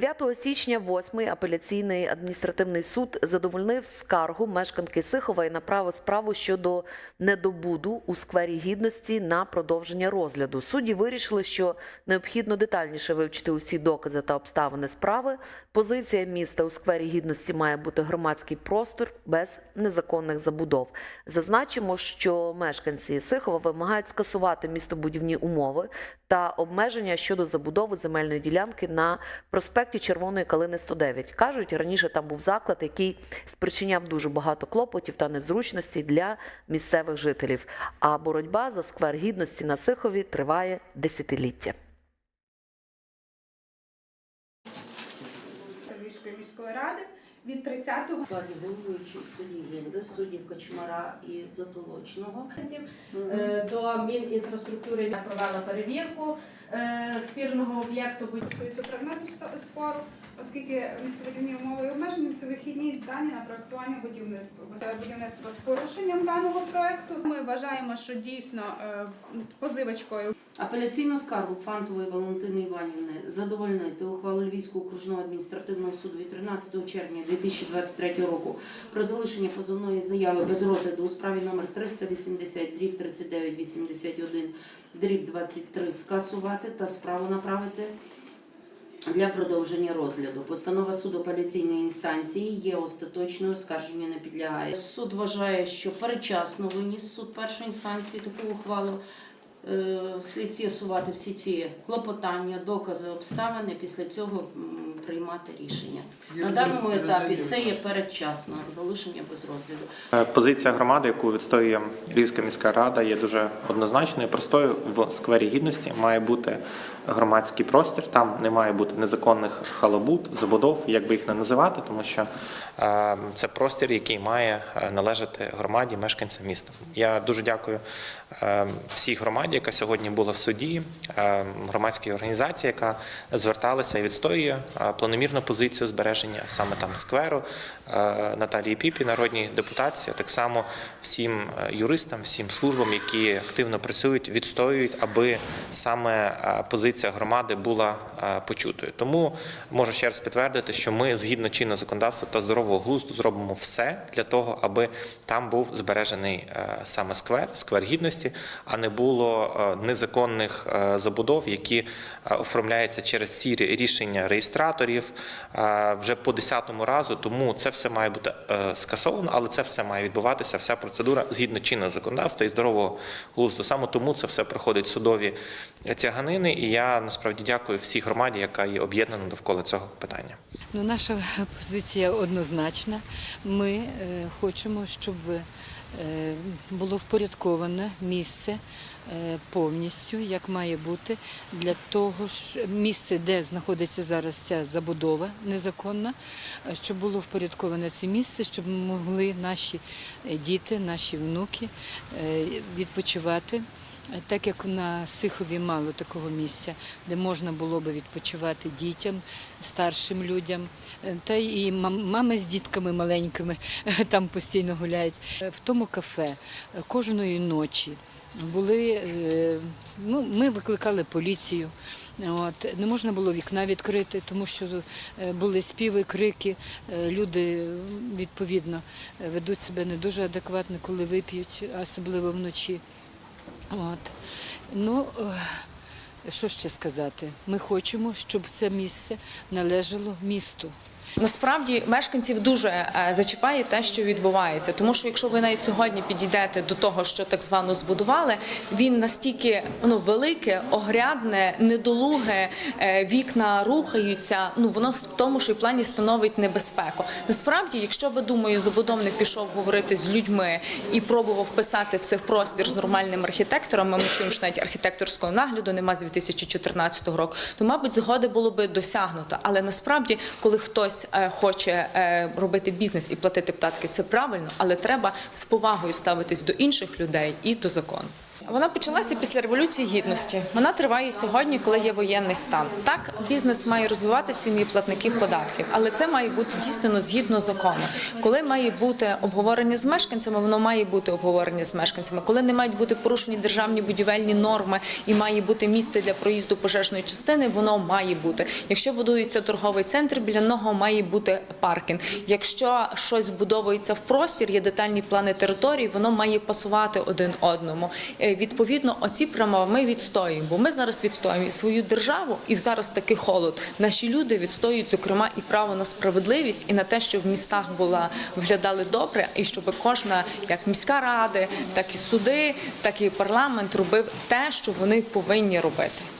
9 січня 8 апеляційний адміністративний суд задовольнив скаргу мешканки Сихова і направив справу щодо недобуду у сквері гідності на продовження розгляду. Судді вирішили, що необхідно детальніше вивчити усі докази та обставини справи. Позиція міста у сквері гідності має бути громадський простор без незаконних забудов. Зазначимо, що мешканці Сихова вимагають скасувати містобудівні умови та обмеження щодо забудови земельної ділянки на проспекті Червоної Калини 109. Кажуть, раніше там був заклад, який спричиняв дуже багато клопотів та незручностей для місцевих жителів. А боротьба за сквер гідності на Сихові триває десятиліття. Львівської міської ради від 30-го Складі головуючий судді Гінди, суддів Кочмара і Затолочного. Е, до Мінінфраструктури я провела перевірку спірного об'єкту. стосується предмету спору, оскільки містобудівні умови і обмеження це вихідні дані на проектування будівництва. Будівництво з порушенням даного проекту. Ми вважаємо, що дійсно е, позивачкою Апеляційну скаргу Фантової Валентини Іванівни задовольнити ухвалу Львівського окружного адміністративного суду від 13 червня 2023 року про залишення позовної заяви без розгляду у справі номер 380 дріб 3981 дріб 23 скасувати та справу направити для продовження розгляду. Постанова суду апеляційної інстанції є остаточною, оскарженню не підлягає. Суд вважає, що передчасно виніс суд першої інстанції таку ухвалу. Е, Слід з'ясувати всі ці клопотання, докази, обставини, після цього приймати рішення. На даному етапі це є передчасно залишення без розгляду. Е, Позиція громади, яку відстоює Львівська міська рада, є дуже однозначною. Простою в сквері гідності має бути громадський простір. Там не має бути незаконних халабут, забудов, як би їх не називати, тому що е, це простір, який має е, належати громаді, мешканцям міста. Я дуже дякую всій громаді, яка сьогодні була в суді, громадській організації, яка зверталася і відстоює планомірну позицію збереження саме там скверу е, Наталії Піпі, народній депутатці, так само всім е, юристам, всім службам, які активно працюють, відстоюють, аби саме е, позиція громади була почутою. Тому можу ще раз підтвердити, що ми згідно чинного законодавства та здорового глузду зробимо все для того, аби там був збережений саме сквер, сквер гідності, а не було незаконних забудов, які оформляються через ці рішення реєстраторів е, вже по десятому разу. Тому це все має бути е, скасовано, але це все має відбуватися. Вся процедура згідно чинного законодавства і здорового глузду. Саме тому це все проходить судові тяганини. І я насправді дякую всій громаді, яка є об'єднана довкола цього питання. Ну, наша позиція однозначна. Ми е, хочемо, щоб е, було впорядковане місце повністю, як має бути, для того ж місце, де знаходиться зараз ця забудова незаконна, е, щоб було впорядковане це місце, щоб могли наші е, діти, наші внуки е, відпочивати. Е, Так як на Сихові мало такого місця, де можна було би відпочивати дітям, старшим людям, Е, та і мам- мами з дітками маленькими там постійно гуляють. Е, В тому кафе е, кожної ночі були, е, ну, ми викликали поліцію. От, не можна було вікна відкрити, тому що е, були співи, крики. Е, Люди відповідно ведуть себе не дуже адекватно, коли вип'ють, особливо вночі. От. Ну, що ще сказати? Ми хочемо, щоб це місце належало місту. Насправді мешканців дуже е, зачіпає те, що відбувається, тому що якщо ви навіть сьогодні підійдете до того, що так звано збудували, він настільки ну велике, огрядне, недолуге, е, вікна рухаються. Ну воно в тому ж і плані становить небезпеку. Насправді, якщо би думаю, забудовник пішов говорити з людьми і пробував вписати все в простір з нормальним архітектором, ми чуємо, що навіть архітекторського нагляду нема з 2014 року, то мабуть згоди було би досягнуто. Але насправді, коли хтось е, хоче е, робити бізнес і платити податки, це правильно, але треба з повагою ставитись до інших людей і до закону. Вона почалася після революції гідності. Вона триває сьогодні, коли є воєнний стан. Так, бізнес має розвиватися, він є платників податків, але це має бути дійсно згідно закону. Коли має бути обговорення з мешканцями, воно має бути обговорення з мешканцями. Коли не мають бути порушені державні будівельні норми і має бути місце для проїзду пожежної частини, воно має бути. Якщо будується торговий центр, біля нього має бути паркінг. Якщо щось будовується в простір, є детальні плани території, воно має пасувати один одному. Відповідно, оці права ми відстоюємо, бо ми зараз відстоюємо і свою державу, і зараз такий холод. Наші люди відстоюють зокрема і право на справедливість, і на те, щоб в містах була виглядали добре, і щоб кожна, як міська рада, так і суди, так і парламент робив те, що вони повинні робити.